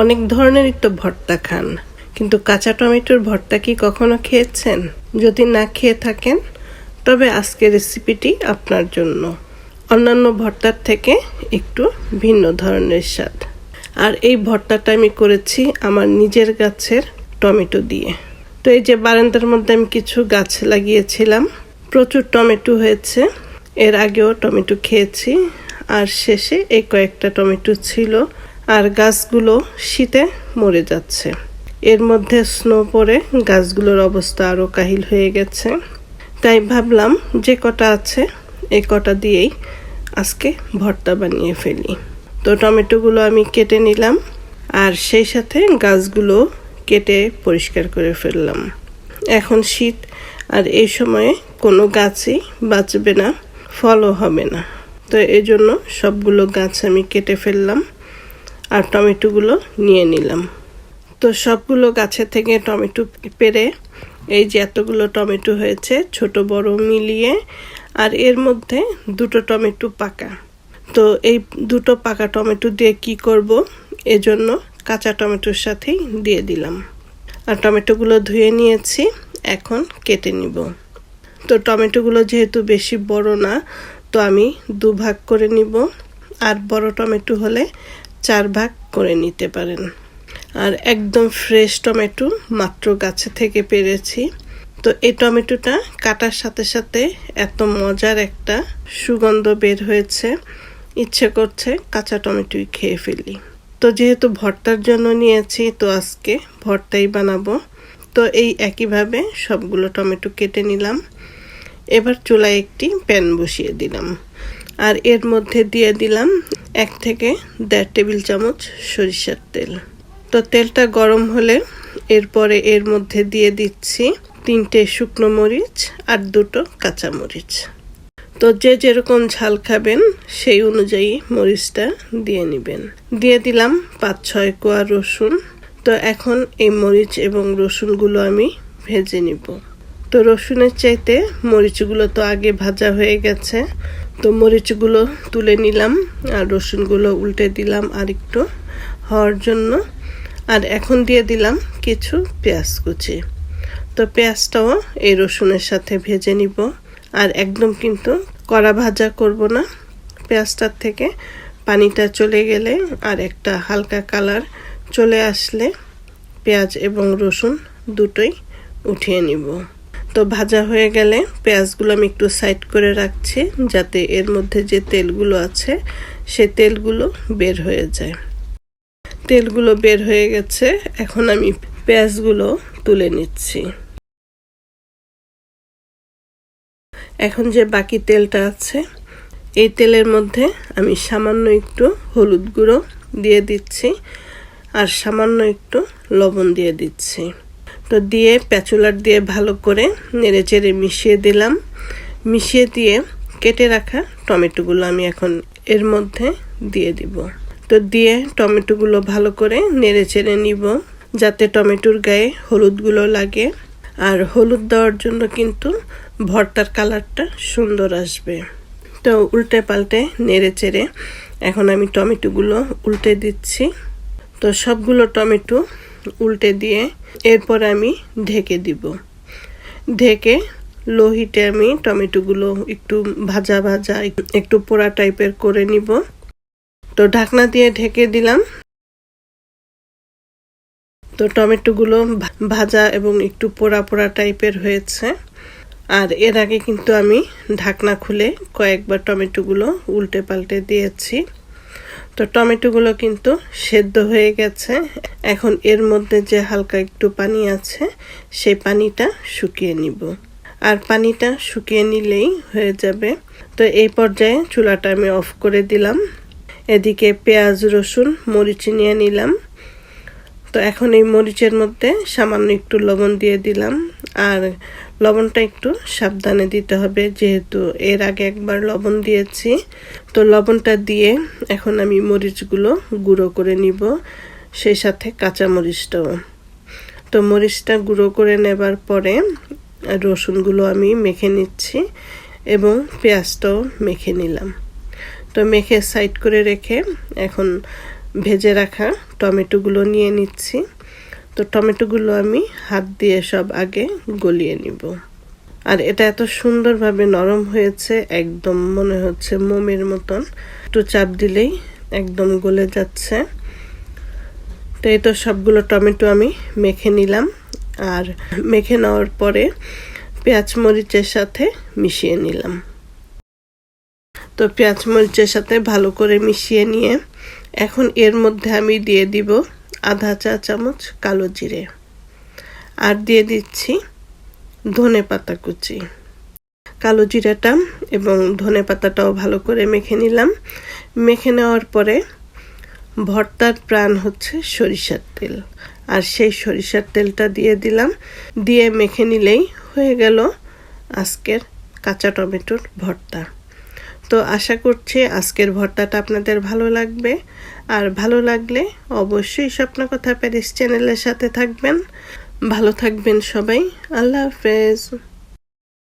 অনেক ধরনেরই তো ভর্তা খান। কিন্তু কাঁচা টমেটোর ভর্তা কি কখনো খেয়েছেন? যদি না খেয়ে থাকেন, তবে আজকের রেসিপিটি আপনার জন্য। অন্যান্য ভর্তার থেকে একটু ভিন্ন ধরনের স্বাদ। আর এই ভর্তাটা আমি করেছি আমার নিজের গাছের টমেটো দিয়ে। তো এই যে বারান্দার মধ্যে আমি কিছু গাছ লাগিয়েছিলাম, প্রচুর টমেটো হয়েছে। এর আগেও টমেটো খেয়েছি। আর শেষে এই কয়েকটা টমেটো ছিল। আর গাছগুলো শীতে মরে যাচ্ছে। এর মধ্যে স্নো পড়ে গাছগুলোর অবস্থা আরও কাহিল হয়ে গেছে। তাই ভাবলাম যে কটা আছে এই কটা দিয়েই আজকে ভর্তা বানিয়ে ফেলি। তো টমেটোগুলো আমি কেটে নিলাম আর সেই সাথে গাছগুলো কেটে পরিষ্কার করে ফেললাম। এখন শীত আর এই সময়ে কোনো গাছই বাঁচবে না, ফলও হবে না। তো এই জন্য সবগুলো গাছ আমি কেটে ফেললাম। আর টমেটোগুলো নিয়ে নিলাম। তো সবগুলো গাছের থেকে টমেটো পেরে এই যে এতগুলো টমেটো হয়েছে, ছোট, বড় মিলিয়ে, আর এর মধ্যে দুটো টমেটো পাকা। তো এই দুটো পাকা টমেটো দিয়ে কি করব? এজন্য কাঁচা টমেটোর সাথেই দিয়ে দিলাম। আর টমেটোগুলো ধুয়ে নিয়েছি, এখন কেটে নিব। তো টমেটোগুলো যেহেতু বেশি বড় না, তো আমি দুভাগ করে নিব। আর বড় টমেটো হলে চার ভাগ করে নিতে পারেন। আর একদম ফ্রেশ টমেটো মাত্র গাছে থেকে পেরেছি। তো এই টমেটোটা কাটার সাথে সাথে এত মজার একটা সুগন্ধ বের হয়েছে। ইচ্ছে করছে কাঁচা টমেটোই খেয়ে ফেলি। তো যেহেতু ভর্তার জন্য নিয়েছি, তো আজকে ভর্তাই বানাবো। তো এই একইভাবে সবগুলো টমেটো কেটে নিলাম। এবার চুলায় একটি প্যান বসিয়ে দিলাম। আর এর মধ্যে দিয়ে দিলাম এক থেকে দেড় টেবিল চামচ সরিষার তেল। তো তেলটা গরম হলে এরপরে এর মধ্যে দিয়ে দিচ্ছি তিনটে শুকনো মরিচ আর দুটো কাঁচা মরিচ। তো যে যেরকম ঝাল খাবেন সেই অনুযায়ী মরিচটা দিয়ে নেবেন। দিয়ে দিলাম পাঁচ ছয় কোয়া রসুন। তো এখন এই মরিচ এবং রসুনগুলো আমি ভেজে নিব। তো রসুনের চাইতে মরিচগুলো তো আগে ভাজা হয়ে গেছে। তো মরিচগুলো তুলে নিলাম আর রসুনগুলো উল্টে দিলাম আর একটু হওয়ার জন্য। আর এখন দিয়ে দিলাম কিছু পেঁয়াজ কুচি। তো পেঁয়াজটাও এই রসুনের সাথে ভেজে নিব। আর একদম কিন্তু কড়া ভাজা করব না। পেঁয়াজটার থেকে পানিটা চলে গেলে আর একটা হালকা কালার চলে আসলে পেঁয়াজ এবং রসুন দুটোই উঠিয়ে নিব। তো ভাজা হয়ে গেলে পেঁয়াজগুলো আমি একটু সাইড করে রাখছি যাতে এর মধ্যে যে তেলগুলো আছে সে তেলগুলো বের হয়ে যায়। তেলগুলো বের হয়ে গেছে, এখন আমি পেঁয়াজগুলো তুলে নিচ্ছি। এখন যে বাকি তেলটা আছে, এই তেলের মধ্যে আমি সামান্য একটু হলুদ গুঁড়ো দিয়ে দিচ্ছি আর সামান্য একটু লবণ দিয়ে দিচ্ছি। তো দিয়ে, প্যাচুলার দিয়ে ভালো করে নেড়ে চেড়ে মিশিয়ে দিলাম। মিশিয়ে দিয়ে কেটে রাখা টমেটোগুলো আমি এখন এর মধ্যে দিয়ে দিব। তো দিয়ে টমেটোগুলো ভালো করে নেড়ে চেড়ে নিব, যাতে টমেটোর গায়ে হলুদগুলো লাগে। আর হলুদ দেওয়ার জন্য কিন্তু ভর্তার কালারটা সুন্দর আসবে। তো উল্টে পাল্টে নেড়ে চেড়ে এখন আমি টমেটোগুলো উল্টে দিচ্ছি। তো সবগুলো টমেটো উল্টে দিয়ে এরপর আমি ঢেকে দিব। ঢেকে লো হিটে আমি টমেটোগুলো একটু ভাজা ভাজা একটু পোড়া টাইপের করে নিব। তো ঢাকনা দিয়ে ঢেকে দিলাম। তো টমেটোগুলো ভাজা এবং একটু পোড়া পোড়া টাইপের হয়েছে। আর এর আগে কিন্তু আমি ঢাকনা খুলে কয়েকবার টমেটোগুলো উল্টে পাল্টে দিয়েছি। তো টমেটোগুলো কিন্তু সেদ্ধ হয়ে গেছে। এখন এর মধ্যে যে হালকা একটু পানি আছে, সেই পানিটা শুকিয়ে নিব। আর পানিটা শুকিয়ে নিলেই হয়ে যাবে। তো এই পর্যায়ে চুলাটা আমি অফ করে দিলাম। এদিকে পেঁয়াজ, রসুন, মরিচ নিয়ে নিলাম। তো এখন এই মরিচের মধ্যে সামান্য একটু লবণ দিয়ে দিলাম। আর লবণটা একটু সাবধানে দিতে হবে, যেহেতু এর আগে একবার লবণ দিয়েছি। তো লবণটা দিয়ে এখন আমি মরিচগুলো গুঁড়ো করে নিব, সেই সাথে কাঁচা মরিচটাও তো মরিচটা গুঁড়ো করে নেবার পরে রসুনগুলো আমি মেখে নিচ্ছি এবং পেঁয়াজটাও মেখে নিলাম। তো মেখে সাইড করে রেখে এখন ভেজে রাখা টমেটোগুলো নিয়ে নিচ্ছি। তো টমেটোগুলো আমি হাত দিয়ে সব আগে গলিয়ে নিব। আর এটা এত সুন্দরভাবে নরম হয়েছে, একদম মনে হচ্ছে মোমের মতন। একটু চাপ দিলেই একদম গলে যাচ্ছে। তো এই তো সবগুলো টমেটো আমি মেখে নিলাম। আর মেখে নেওয়ার পরে পেঁয়াজ মরিচের সাথে মিশিয়ে নিলাম। তো পেঁয়াজ মরিচের সাথে ভালো করে মিশিয়ে নিয়ে এখন এর মধ্যে আমি দিয়ে দিব আধা চা চামচ কালো জিরে। আর দিয়ে দিচ্ছি ধনে পাতা কুচি। কালো জিরাটা এবং ধনে পাতাটাও ভালো করে মেখে নিলাম। মেখে নেওয়ার পরে ভর্তার প্রাণ হচ্ছে সরিষার তেল। আর সেই সরিষার তেলটা দিয়ে দিলাম। দিয়ে মেখে নিলেই হয়ে গেল আজকের কাঁচা টমেটোর ভর্তা। তো আশা করছি আজকের ভর্তাটা আপনাদের ভালো লাগবে। আর ভালো লাগলে অবশ্যই স্বপ্ন কথা প্যারিস চ্যানেলের সাথে থাকবেন। ভালো থাকবেন সবাই। আল্লাহ হাফেজ।